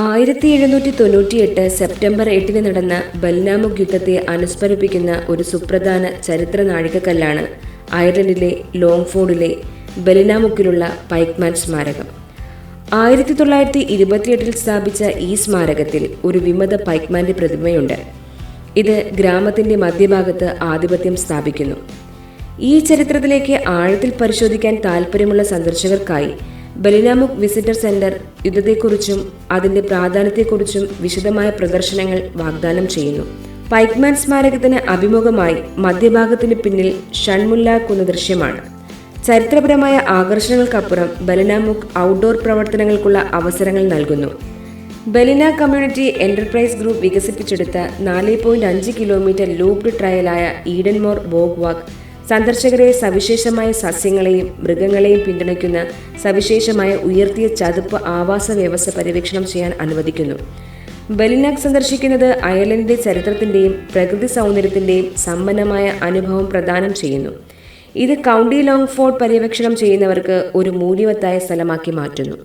ആയിരത്തി എഴുന്നൂറ്റി തൊണ്ണൂറ്റിയെട്ട് സെപ്റ്റംബർ എട്ടിന് നടന്ന ബൽനാമുക് യുദ്ധത്തെ അനുസ്മരിപ്പിക്കുന്ന ഒരു സുപ്രധാന ചരിത്ര നാഴികക്കല്ലാണ് അയർലൻഡിലെ ലോങ്ഫോർഡിലെ ബലിനാമുക്കിലുള്ള പൈക്മാൻ സ്മാരകം. ആയിരത്തി തൊള്ളായിരത്തി ഇരുപത്തിയെട്ടിൽ സ്ഥാപിച്ച ഈ സ്മാരകത്തിൽ ഒരു വിമത പൈക്മാന്റെ പ്രതിമയുണ്ട്. ഇത് ഗ്രാമത്തിന്റെ മധ്യഭാഗത്ത് ആധിപത്യം സ്ഥാപിക്കുന്നു. ഈ ചരിത്രത്തിലേക്ക് ആഴത്തിൽ പരിശോധിക്കാൻ താൽപ്പര്യമുള്ള സന്ദർശകർക്കായി ബലിനാമുക് വിസിറ്റർ സെന്റർ യുദ്ധത്തെക്കുറിച്ചും അതിന്റെ പ്രാധാന്യത്തെക്കുറിച്ചും വിശദമായ പ്രദർശനങ്ങൾ വാഗ്ദാനം ചെയ്യുന്നു. പൈക്മാൻ സ്മാരകത്തിന് അഭിമുഖമായി മധ്യഭാഗത്തിന് പിന്നിൽ ഷൺമുല്ല കുന്ന ദൃശ്യമാണ്. ചരിത്രപരമായ ആകർഷണങ്ങൾക്കപ്പുറം ബലിനാമുക് ഔട്ട്ഡോർ പ്രവർത്തനങ്ങൾക്കുള്ള അവസരങ്ങൾ നൽകുന്നു. ബലിന കമ്മ്യൂണിറ്റി എന്റർപ്രൈസ് ഗ്രൂപ്പ് വികസിപ്പിച്ചെടുത്ത നാല് പോയിന്റ് അഞ്ച് കിലോമീറ്റർ ലൂപ്ഡ് ട്രയലായ ഈഡൻമോർ ബോഗ് വാക്ക് സന്ദർശകരെ സവിശേഷമായ സസ്യങ്ങളെയും മൃഗങ്ങളെയും പിന്തുണയ്ക്കുന്ന സവിശേഷമായ ഉയർത്തിയ ചതുപ്പ് ആവാസ വ്യവസ്ഥ പര്യവേക്ഷണം ചെയ്യാൻ അനുവദിക്കുന്നു. ബലിനാഗ് സന്ദർശിക്കുന്നത് അയർലൻഡിന്റെ ചരിത്രത്തിന്റെയും പ്രകൃതി സൗന്ദര്യത്തിന്റെയും സമ്പന്നമായ അനുഭവം പ്രദാനം ചെയ്യുന്നു. ഇത് കൗണ്ടി ലോങ്ഫോർഡ് പര്യവേക്ഷണം ചെയ്യുന്നവർക്ക് ഒരു മൂല്യവത്തായ സ്ഥലമാക്കി മാറ്റുന്നു.